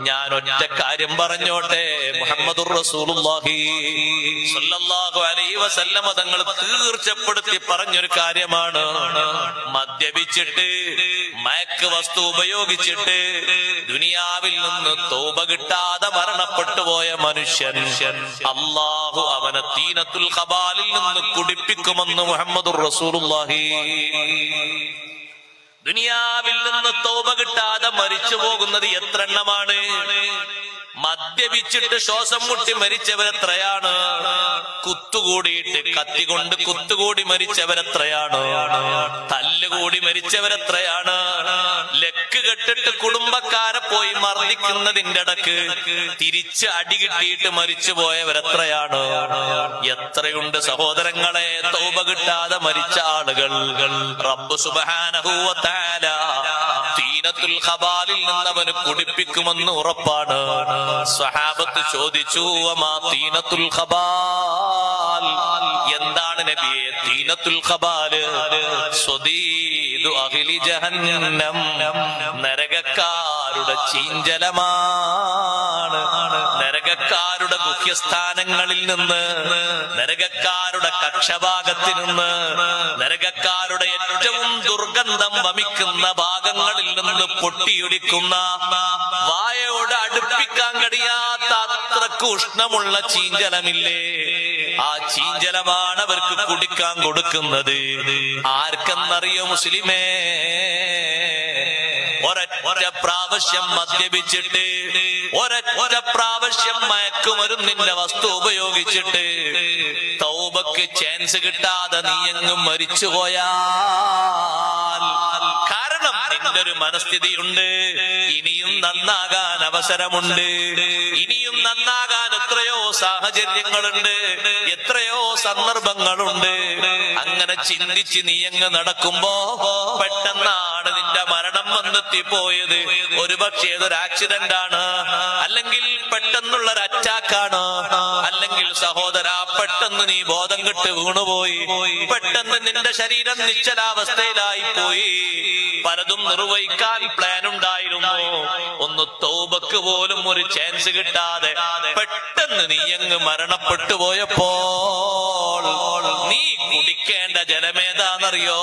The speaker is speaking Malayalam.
ഞാൻ ഒറ്റ കാര്യം പറഞ്ഞോട്ടെ. മുഹമ്മദ് വസല്ലമ തങ്ങൾ തീർച്ചപ്പെടുത്തി പറഞ്ഞൊരു കാര്യമാണ്. മദ്യപിച്ചിട്ട് മയക്ക് വസ്തു ഉപയോഗിച്ചിട്ട് ദുനിയാവിൽ നിന്ന് തോപ കിട്ടാതെ മരണപ്പെട്ടു പോയ മനുഷ്യൻ അള്ളാഹു അവനെ തീനത്തുൽ ഖബാലിൽ നിന്ന് കുടിപ്പിക്കുമെന്ന് മുഹമ്മദ് റസൂലുള്ളാഹി ദുനിയാവിൽ നിന്ന് തോപ കിട്ടാതെ മരിച്ചു പോകുന്നത് എത്ര എണ്ണമാണ് മദ്യപിച്ചിട്ട് ശ്വാസം മുട്ടി മരിച്ചവരെത്രയാണ് കുത്തുകൂടിയിട്ട് കത്തികൊണ്ട് കുത്തുകൂടി മരിച്ചവരെത്രയാണ് തല്ലുകൂടി മരിച്ചവരെത്രയാണ് ലക്ക് കെട്ടിട്ട് കുടുംബക്കാരെ പോയി മർദ്ദിക്കുന്നതിന്റെ ഇടയ്ക്ക് തിരിച്ച് അടി കിട്ടിയിട്ട് മരിച്ചു പോയവരെത്രയാണ് എത്രയുണ്ട് സഹോദരങ്ങളെ? തോപ കിട്ടാതെ മരിച്ച ആളുകൾ. റബ്ബ് തആല തീനത്തുൽ ഖബാലിൽ നിന്ന് അവന് കുടിപ്പിക്കുമെന്ന് ഉറപ്പാണ്. സ്വഹാബത്ത് ചോദിച്ചു അമാ തീനത്തുൽ ഖബാൽ എന്താണ് നബിയെ തീനത്തുൽ ഖബാൽ സ്വദീദു അഹ്ലി ജഹന്നം. നരകക്കാരുടെ ചീഞ്ചലമാണ്. നരകക്കാരുടെ മുഖ്യസ്ഥാനങ്ങളിൽ നിന്ന് നരകക്കാരുടെ കക്ഷഭാഗത്ത് നിന്ന് നരകക്കാരുടെ ഏറ്റവും ദുർഗന്ധം വമിക്കുന്ന ഭാഗങ്ങളിൽ നിന്ന് പൊട്ടിയൊടിക്കുന്ന വായയോട് അടുപ്പിക്കാൻ കഴിയാത്ത അത്രയ്ക്ക് ഉഷ്ണമുള്ള ചീഞ്ചലമില്ലേ? ആ ചീഞ്ചലമാണ് അവർക്ക് കുടിക്കാൻ കൊടുക്കുന്നത്. ആർക്കെന്നറിയോ മുസ്ലിമേ? ഒരൊറ്റ പ്രാവശ്യം മദ്യപിച്ചിട്ട് ഒരൊറ്റ പ്രാവശ്യം മയക്കുമരുന്നിന്റെ വസ്തു ഉപയോഗിച്ചിട്ട് തൗബക്ക് ചാൻസ് കിട്ടാതെ നീ എങ്ങും മരിച്ചു പോയാൽ. കാരണം ഒരു മനസ്ഥിതിയുണ്ട്. ഇനിയും നന്നാകാൻ അവസരമുണ്ട്. ഇനിയും നന്നാകാൻ എത്രയോ സാഹചര്യങ്ങളുണ്ട്. എത്രയോ സന്ദർഭങ്ങളുണ്ട്. അങ്ങനെ ചിന്തിച്ച് നീ നടക്കുമ്പോ പെട്ടെന്നാണ് നിന്റെ പോയത്. ഒരു ഒരുപക്ഷെ ഏതൊരു ആക്സിഡന്റ് ആണ്. അല്ലെങ്കിൽ പെട്ടെന്നുള്ള ഒരു അറ്റാക്കാണ് അല്ലെങ്കിൽ സഹോദര പെട്ടെന്ന് നീ ബോധം കെട്ട് വീണുപോയി. പെട്ടെന്ന് നിന്റെ ശരീരം നിശ്ചലാവസ്ഥയിലായി പോയി പലതും നിർവഹിക്കാൻ പ്ലാൻ ഉണ്ടായിരുന്നു. ഒന്ന് തോബക്ക് പോലും ഒരു ചാൻസ് കിട്ടാതെ പെട്ടെന്ന് നീ അങ്ങ് മരണപ്പെട്ടു പോയപ്പോൾ നീ കുടിക്കേണ്ട ജലമേതാന്നറിയോ